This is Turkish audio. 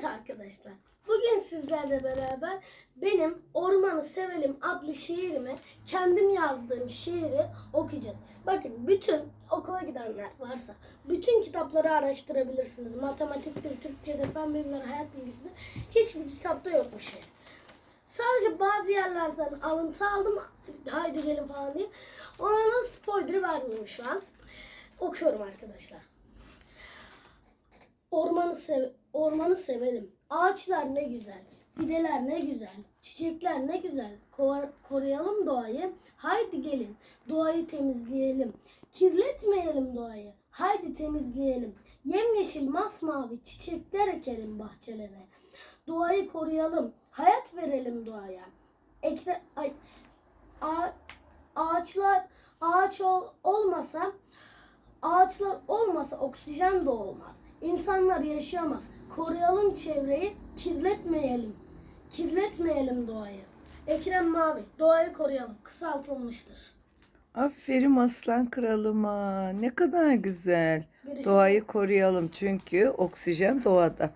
Evet arkadaşlar. Bugün sizlerle beraber benim Ormanı Sevelim adlı şiirimi kendim yazdığım şiiri okuyacağız. Bakın bütün okula gidenler varsa bütün kitapları araştırabilirsiniz. Matematiktir, Türkçedir, fen bilimleri, hayat bilgisidir. Hiçbir kitapta yok bu şiir. Sadece bazı yerlerden alıntı aldım. Haydi gelin falan diye. Ona spoiler vermeyeyim şu an. Okuyorum arkadaşlar. Ormanı sev ormanı sevelim. Ağaçlar ne güzel. Fideler ne güzel. Çiçekler ne güzel. Kova- koruyalım doğayı. Haydi gelin. Doğayı temizleyelim. Kirletmeyelim doğayı. Haydi temizleyelim. Yemyeşil masmavi çiçekler ekelim bahçelere. Doğayı koruyalım. Hayat verelim doğaya. Ekre ay, ağa- ağaçlar ağaç ol, olmasa Ağaçlar olmasa oksijen de olmaz. İnsanlar yaşayamaz. Koruyalım çevreyi, kirletmeyelim. Kirletmeyelim doğayı. Ekrem Mavi, doğayı koruyalım. Kısaltılmıştır. Aferin aslan kralıma. Ne kadar güzel. Görüşürüz. Doğayı koruyalım çünkü oksijen doğada.